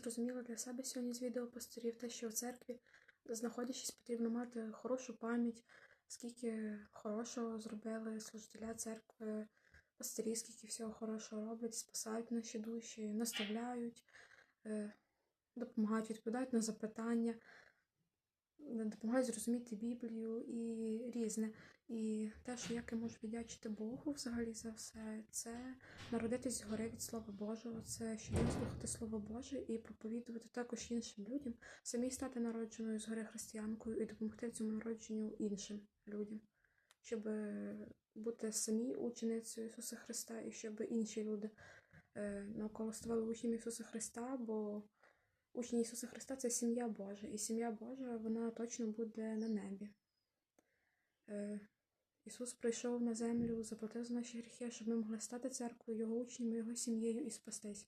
зрозуміла для себе сьогодні з відео пасторів, те, що в церкві, знаходячись, потрібно мати хорошу пам'ять, скільки хорошого зробили служителя церкви, пастирі, скільки всього хорошого роблять, спасають наші душі, наставляють, е, допомагають, відповідають на запитання, е, допомагають зрозуміти Біблію і різне. І те, що як я можу віддячити Богу взагалі за все, це народитись згори від Слова Божого, це щодня слухати Слово Боже і проповідувати також іншим людям, самі стати народженою згори християнкою і допомогти цьому народженню іншим людям, щоб бути самі ученицею Ісуса Христа і щоб інші люди е, навколо ставали учнями Ісуса Христа, бо учні Ісуса Христа це сім'я Божа, і сім'я Божа вона точно буде на небі. Е, Ісус прийшов на землю, заплатив за наші гріхи, щоб ми могли стати церквою, Його учнями, Його сім'єю і спастись.